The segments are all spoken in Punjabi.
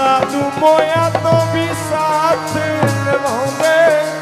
ਸਾਧੂ ਮੋਇਆ ਤੋਂ ਵੀ ਸਾਥ ਨਿਭਾਉਂਦੇ ਜਿਉਂਦਿਆਂ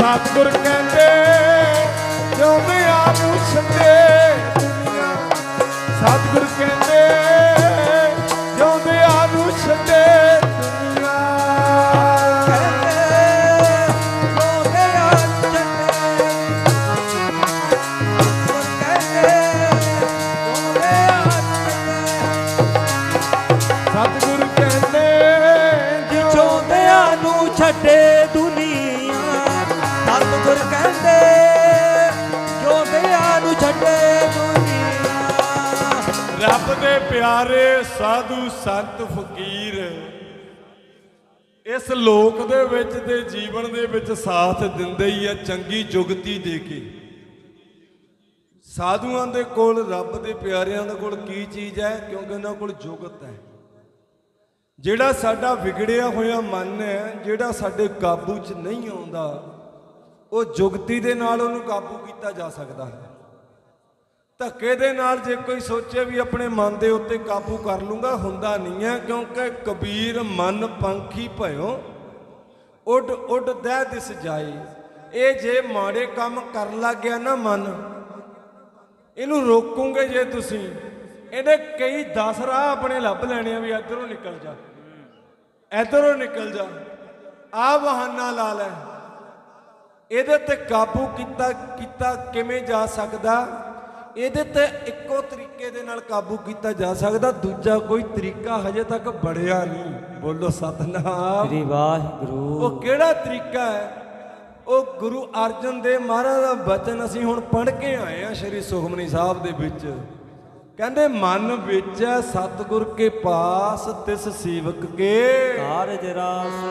ਸਤਿਗੁਰ ਕਹਿੰਦੇ ਜਿਉਂਦਿਆਂ ਨੂੰ ਛੱਡੇ ਦੁਨੀਆ? ਸਤਿਗੁਰ ਕਹਿੰਦੇ ਜਿਉਂਦਿਆਂ ਨੂੰ ਛੱਡੇ? ਛੱਡੇ ਰੱਬ ਦੇ ਪਿਆਰੇ ਸਾਧੂ ਸੰਤ ਫਕੀਰ, ਇਸ ਲੋਕ ਦੇ ਵਿੱਚ ਤੇ ਜੀਵਨ ਦੇ ਵਿੱਚ ਸਾਥ ਦਿੰਦੇ ਹੀ ਆ ਚੰਗੀ ਜੁਗਤੀ ਦੇ ਕੇ। ਸਾਧੂਆਂ ਦੇ ਕੋਲ, ਰੱਬ ਦੇ ਪਿਆਰਿਆਂ ਦੇ ਕੋਲ ਕੀ ਚੀਜ਼ ਹੈ? ਕਿਉਂਕਿ ਉਹਨਾਂ ਕੋਲ ਜੁਗਤ ਹੈ। ਜਿਹੜਾ ਸਾਡਾ ਵਿਗੜਿਆ ਹੋਇਆ ਮਨ ਹੈ, ਜਿਹੜਾ ਸਾਡੇ ਕਾਬੂ 'ਚ ਨਹੀਂ ਆਉਂਦਾ, ਉਹ ਜੁਗਤੀ ਦੇ ਨਾਲ ਉਹਨੂੰ ਕਾਬੂ ਕੀਤਾ ਜਾ ਸਕਦਾ ਹੈ। ਧੱਕੇ ਦੇ ਨਾਲ ਜੇ ਕੋਈ ਸੋਚੇ ਵੀ ਆਪਣੇ ਮਨ ਦੇ ਉੱਤੇ ਕਾਬੂ ਕਰ ਲੂੰਗਾ, ਹੁੰਦਾ ਨਹੀਂ ਹੈ, ਕਿਉਂਕਿ ਕਬੀਰ ਮਨ ਪੰਖੀ ਭਇਓ। ਉੱਡ ਉੱਡ ਦਹਿ ਦਿਸ ਜਾਏ। ਇਹ ਜੇ ਮਾੜੇ ਕੰਮ ਕਰਨ ਲੱਗ ਗਿਆ ਨਾ ਮਨ, ਇਹਨੂੰ ਰੋਕੋਗੇ ਜੇ ਤੁਸੀਂ। ਇਹਦੇ ਕਈ 10 ਰਾਹ ਆਪਣੇ ਲੱਭ ਲੈਣੇ ਆ ਵੀ ਇੱਧਰੋਂ ਨਿਕਲ ਜਾ। ਇੱਧਰੋਂ ਨਿਕਲ ਜਾ। ਆ ਬਹਾਨਾ ਲਾ ਲੈ। ਇਹਦੇ ਤੇ ਕਾਬੂ ਕੀਤਾ ਕੀਤਾ ਕਿਵੇਂ ਜਾ ਸਕਦਾ? ਇਹਦੇ ਤੇ ਇੱਕੋ ਤਰੀਕੇ ਦੇ ਨਾਲ ਕਾਬੂ ਕੀਤਾ ਜਾ ਸਕਦਾ ਦੂਜਾ ਕੋਈ ਤਰੀਕਾ ਹਜੇ ਤੱਕ ਬੜਿਆ ਨਹੀਂ। ਬੋਲੋ ਸਤਨਾਮ। ਸ੍ਰੀ ਵਾਹਿਗੁਰੂ। ਉਹ ਕਿਹੜਾ ਤਰੀਕਾ ਹੈ? ਉਹ ਗੁਰੂ ਅਰਜਨ ਦੇਵ ਮਹਾਰਾਜ ਦਾ ਬਚਨ ਅਸੀਂ ਹੁਣ ਪੜ੍ਹ ਕੇ ਆਏ ਆ ਸ਼੍ਰੀ ਸੁਖਮਨੀ ਸਾਹਿਬ ਦੇ ਵਿੱਚ। ਕਹਿੰਦੇ ਮਨ ਵਿੱਚ ਹੈ ਸਤਿਗੁਰ ਕੇ ਪਾਸ ਤਿਸ ਸੇਵਕ ਕੇ। ਕਾਰਜ ਰਾਸ।